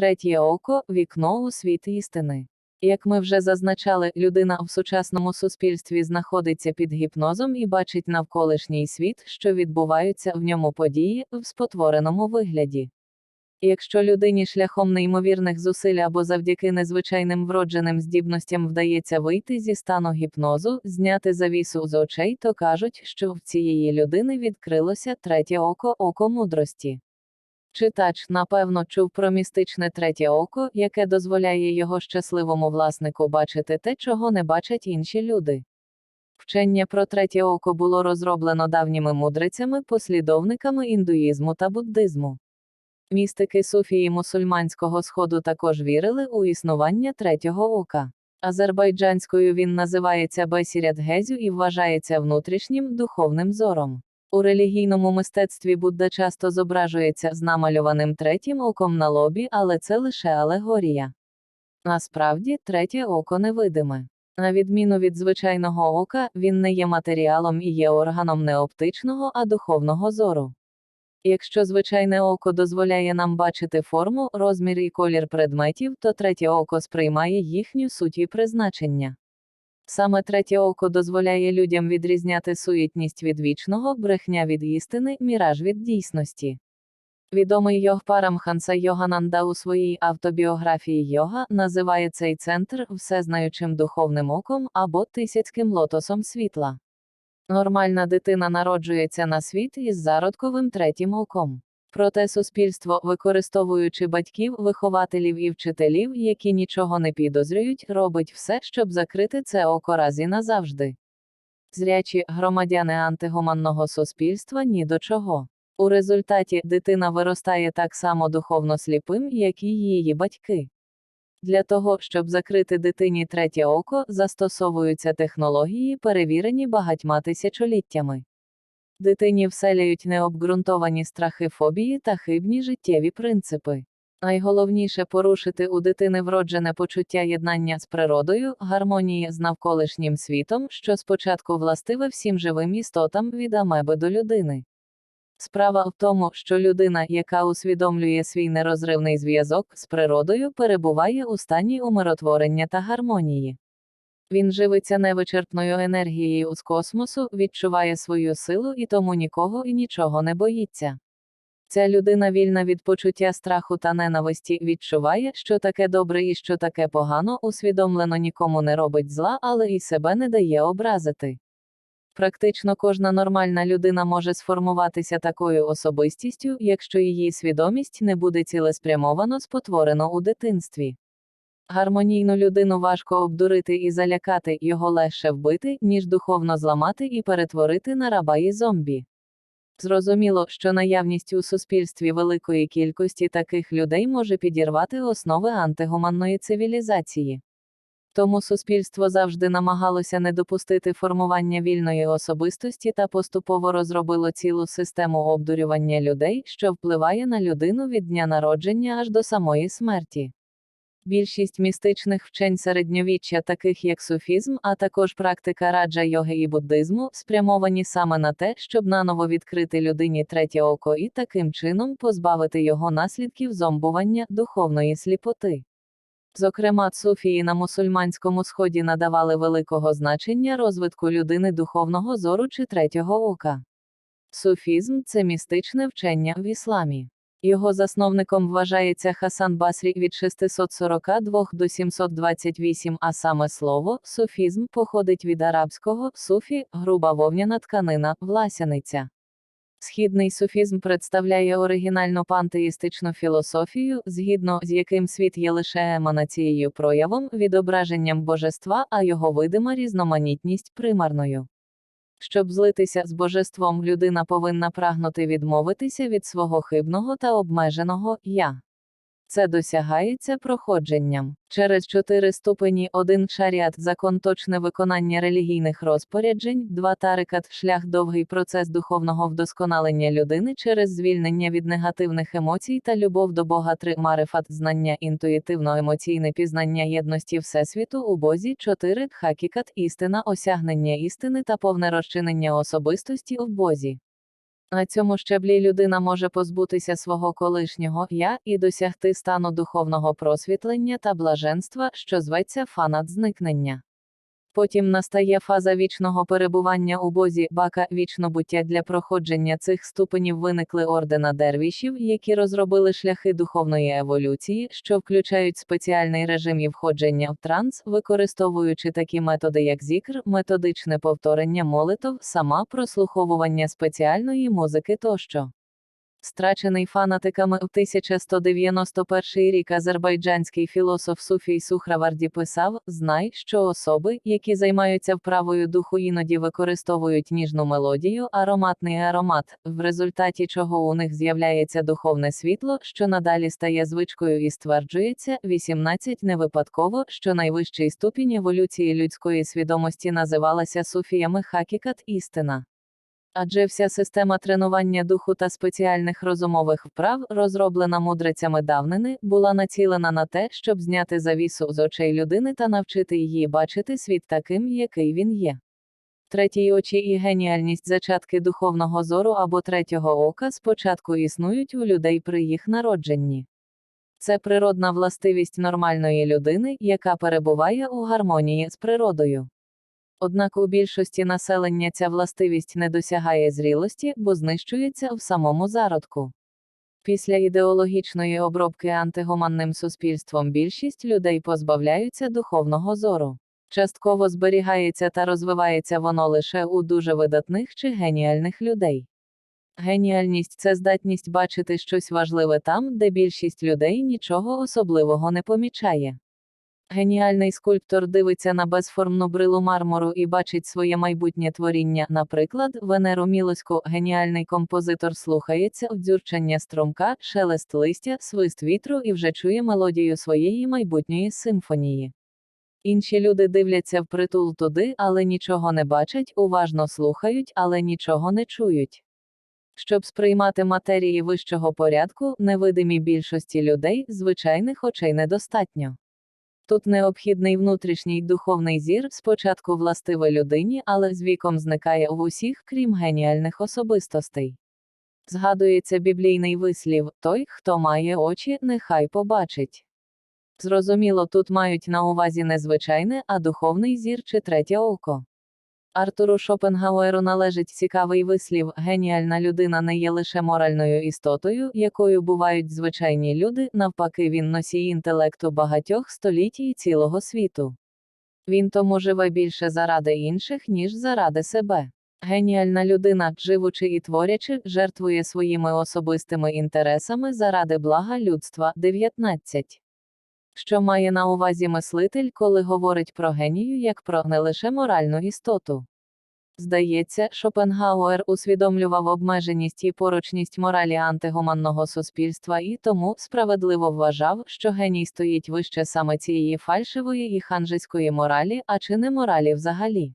Третє око вікно у світ істини. Як ми вже зазначали, людина в сучасному суспільстві знаходиться під гіпнозом і бачить навколишній світ, що відбуваються в ньому події в спотвореному вигляді. Якщо людині шляхом неймовірних зусиль або завдяки незвичайним вродженим здібностям вдається вийти зі стану гіпнозу, зняти завісу з очей, то кажуть, що в цієї людини відкрилося третє око око мудрості. Читач, напевно, чув про містичне третє око, яке дозволяє його щасливому власнику бачити те, чого не бачать інші люди. Вчення про третє око було розроблено давніми мудрицями, послідовниками індуїзму та буддизму. Містики суфії мусульманського сходу також вірили у існування третього ока. Азербайджанською він називається Бесірят Гезю і вважається внутрішнім духовним зором. У релігійному мистецтві Будда часто зображується з намальованим третім оком на лобі, але це лише алегорія. Насправді, третє око невидиме. На відміну від звичайного ока, він не є матеріалом і є органом не оптичного, а духовного зору. Якщо звичайне око дозволяє нам бачити форму, розмір і колір предметів, то третє око сприймає їхню суть і призначення. Саме третє око дозволяє людям відрізняти суєтність від вічного, брехня від істини, міраж від дійсності. Відомий йог Парамханса Йогананда у своїй автобіографії йога називає цей центр всезнаючим духовним оком або тисяцьким лотосом світла. Нормальна дитина народжується на світ із зародковим третім оком. Проте суспільство, використовуючи батьків, вихователів і вчителів, які нічого не підозрюють, робить все, щоб закрити це око раз і назавжди. Зрячі громадяни антигуманного суспільства ні до чого. У результаті дитина виростає так само духовно сліпим, як і її батьки. Для того, щоб закрити дитині третє око, застосовуються технології, перевірені багатьма тисячоліттями. Дитині вселяють необґрунтовані страхи фобії та хибні життєві принципи. Найголовніше порушити у дитини вроджене почуття єднання з природою, гармонії з навколишнім світом, що спочатку властиве всім живим істотам від амеби до людини. Справа в тому, що людина, яка усвідомлює свій нерозривний зв'язок з природою, перебуває у стані умиротворення та гармонії. Він живиться невичерпною енергією з космосу, відчуває свою силу і тому нікого і нічого не боїться. Ця людина вільна від почуття страху та ненависті, відчуває, що таке добре і що таке погано, усвідомлено нікому не робить зла, але і себе не дає образити. Практично кожна нормальна людина може сформуватися такою особистістю, якщо її свідомість не буде цілеспрямовано спотворено у дитинстві. Гармонійну людину важко обдурити і залякати, його легше вбити, ніж духовно зламати і перетворити на раба і зомбі. Зрозуміло, що наявність у суспільстві великої кількості таких людей може підірвати основи антигуманної цивілізації. Тому суспільство завжди намагалося не допустити формування вільної особистості та поступово розробило цілу систему обдурювання людей, що впливає на людину від дня народження аж до самої смерті. Більшість містичних вчень середньовіччя, таких як суфізм, а також практика раджа йоги і буддизму, спрямовані саме на те, щоб наново відкрити людині третє око і таким чином позбавити його наслідків зомбування духовної сліпоти. Зокрема, суфії на мусульманському сході надавали великого значення розвитку людини духовного зору чи третього ока. Суфізм це містичне вчення в ісламі. Його засновником вважається Хасан Басрі від 642 до 728, а саме слово суфізм походить від арабського суфі, груба вовняна тканина, власяниця. Східний суфізм представляє оригінальну пантеїстичну філософію, згідно з яким світ є лише еманацією проявом, відображенням божества, а його видима різноманітність примарною. Щоб злитися з божеством, людина повинна прагнути відмовитися від свого хибного та обмеженого я. Це досягається проходженням. Через чотири ступені: один шаріат закон точне виконання релігійних розпоряджень, два тарикат шлях довгий процес духовного вдосконалення людини через звільнення від негативних емоцій та любов до Бога, три марифат знання інтуїтивно-емоційне пізнання єдності Всесвіту у Бозі, чотири хакікат істина осягнення істини та повне розчинення особистості в Бозі. На цьому щеблі людина може позбутися свого колишнього я і досягти стану духовного просвітлення та блаженства, що зветься фанат зникнення. Потім настає фаза вічного перебування у Бозі бака вічнобуття для проходження цих ступенів виникли ордена дервішів, які розробили шляхи духовної еволюції, що включають спеціальний режим і входження в транс, використовуючи такі методи, як зікр, методичне повторення молитов, сама прослуховування спеціальної музики тощо. Страчений фанатиками в 1191 рік азербайджанський філософ Суфій Сухраварді писав: Знай, що особи, які займаються вправою духу, іноді використовують ніжну мелодію, ароматний аромат, в результаті чого у них з'являється духовне світло, що надалі стає звичкою і стверджується 18 не випадково, що найвищий ступінь еволюції людської свідомості називалася суфіями хакікат істина. Адже вся система тренування духу та спеціальних розумових вправ, розроблена мудрецями давнини, була націлена на те, щоб зняти завісу з очей людини та навчити її бачити світ таким, який він є. Третій очі і геніальність зачатки духовного зору або третього ока спочатку існують у людей при їх народженні. Це природна властивість нормальної людини, яка перебуває у гармонії з природою. Однак у більшості населення ця властивість не досягає зрілості, бо знищується в самому зародку. Після ідеологічної обробки антигуманним суспільством більшість людей позбавляються духовного зору. Частково зберігається та розвивається воно лише у дуже видатних чи геніальних людей. Геніальність це здатність бачити щось важливе там, де більшість людей нічого особливого не помічає. Геніальний скульптор дивиться на безформну брилу мармуру і бачить своє майбутнє творіння, наприклад, Венеру Мілоську. Геніальний композитор слухається в дзюрчання струмка, шелест листя, свист вітру і вже чує мелодію своєї майбутньої симфонії. Інші люди дивляться впритул туди, але нічого не бачать, уважно слухають, але нічого не чують. Щоб сприймати матерії вищого порядку, невидимій більшості людей звичайних очей недостатньо. Тут необхідний внутрішній духовний зір спочатку властиве людині, але з віком зникає в усіх, крім геніальних особистостей. Згадується біблійний вислів той, хто має очі, нехай побачить. Зрозуміло, тут мають на увазі не звичайне, а духовний зір чи третє око. Артуру Шопенгауеру належить цікавий вислів: геніальна людина не є лише моральною істотою, якою бувають звичайні люди, навпаки, він носій інтелекту багатьох століть і цілого світу. Він тому живе більше заради інших, ніж заради себе. Геніальна людина, живучи і творячи, жертвує своїми особистими інтересами заради блага людства. 19. Що має на увазі мислитель, коли говорить про генію як про не лише моральну істоту? Здається, Шопенгауер усвідомлював обмеженість і порочність моралі антигуманного суспільства і тому справедливо вважав, що геній стоїть вище саме цієї фальшивої і ханжеської моралі, а чи не моралі взагалі.